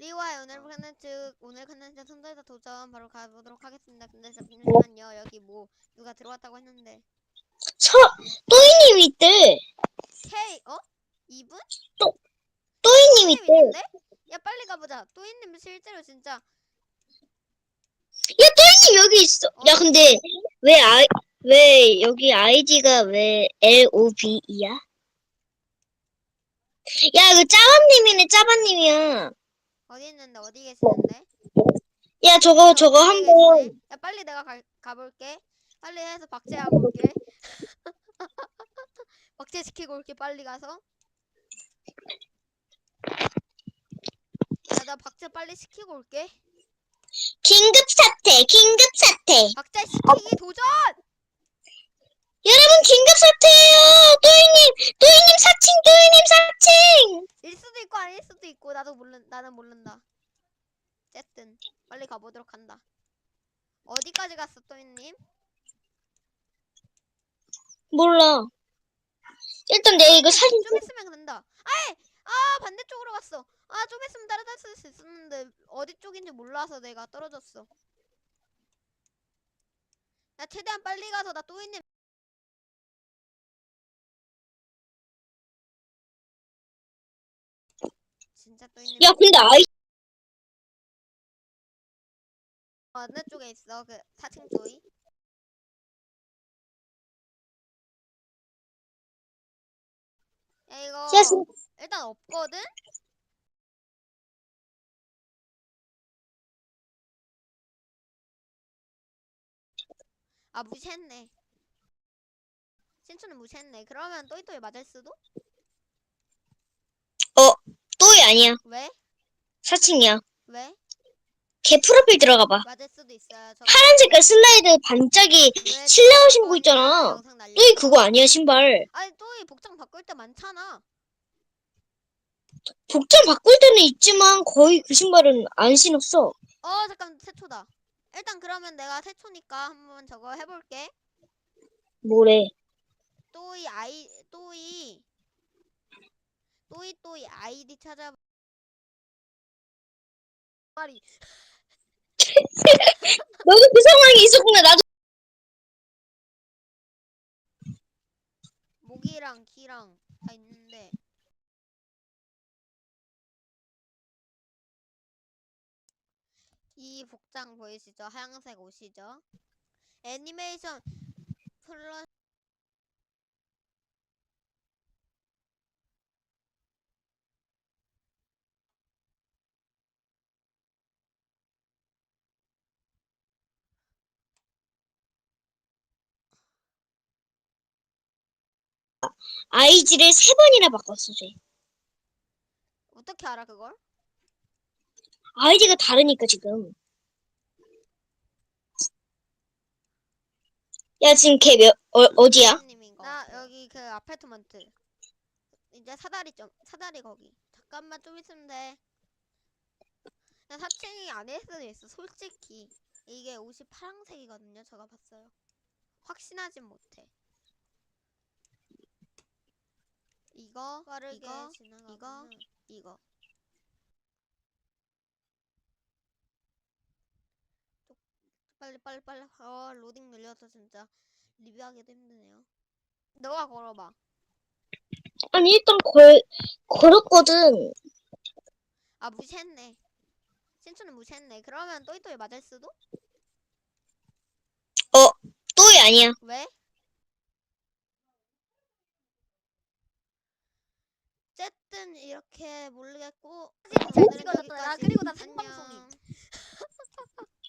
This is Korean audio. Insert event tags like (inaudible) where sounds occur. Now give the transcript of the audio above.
리와의 오늘 컨텐츠 오늘 컨텐츠 손들다 도전 바로 가보도록 하겠습니다. 근데 잠시만요. 여기 뭐 누가 들어왔다고 했는데 서 또이님 있대. K 어? 이분? 또이님 또이님 있대. 야 빨리 가보자. 또이님 실제로 진짜 야 또이님 여기 있어. 야 근데 왜 아이 왜 여기 아이디가 왜 L O B E야? 야그 짜반님이네 짜반님이야. 어디 있는데 어디 계시는데? 야 저거 저거 어디 한번 계시네? 야 빨리 내가 가, 가볼게. 빨리 해서 박제하고 올게. (laughs) 박제 시키고 올게 빨리 가서. 야 나 박제 빨리 시키고 올게. 긴급 사태 긴급 사태. 박제 시키기 도전! 여러분 긴급 사태 모른 나는 모른다. 어쨌든 빨리 가보도록 한다. 어디까지 갔어 또이님? 몰라. 일단 내가 이거 사진 좀 있으면 된다. 아이! 아 반대쪽으로 갔어. 아 좀 있으면 따라다닐 수 있었는데 어디 쪽인지 몰라서 내가 떨어졌어. 나 최대한 빨리 가서 나 또이님 진짜 또이님 야 근데 아이 어느 쪽에 있어 그 4층 또이? 야 이거 일단 없거든? 아 무시했네 신촌은 무시했네 그러면 또이또이 맞을 수도? 또이 아니야. 왜? 사칭이야. 왜? 걔 프로필 들어가 봐. 맞을 수도 있어요 저 파란 색깔 슬라이드 반짝이 왜 실내화 저번 신고 있잖아. 영상 또이 그거 아니야 신발. 아니 또이 복장 바꿀 때 많잖아 복장 바꿀 때는 있지만 거의 그 신발은 안 신었어. 어 잠깐 태초다 일단 그러면 내가 태초니까 한번 저거 해볼게 뭐래? 또이 아이 또이 또이 또이 아이디 찾아 말이 (laughs) 너도 그 상황이 있었구나. 나도 목이랑 귀랑 다 있는데 이 복장 보이시죠? 하얀색 옷이죠? 애니메이션 플러스 아이지를 세 번이나 바꿨어, 쟤. 어떻게 알아 그걸? 아이디가 다르니까 지금. 야 지금 걔 몇, 어, 어디야? 님인. 나 여기 그 아파트먼트 이제 사다리 좀 사다리 거기 잠깐만 좀 있으면 돼. 나 4층이 아닐 수도 있어 솔직히 이게 옷이 파란색이거든요 제가 봤어요 확신하진 못해 이거 빠르게 이거, 지나가 이거 이거 또- 빨리 빨리 빨리 어 로딩 눌려서 진짜 리뷰하기도 힘드네요 너가 걸어봐 아니 일단 걸 걸었거든. 아 무시했네 신촌은 무시했네 그러면 또이또이 맞을 수도? 또이 아니야. 왜? 어쨌든 이렇게 모르겠고 잘 찍어줬다. 나 그리고 나 생방송이. (laughs)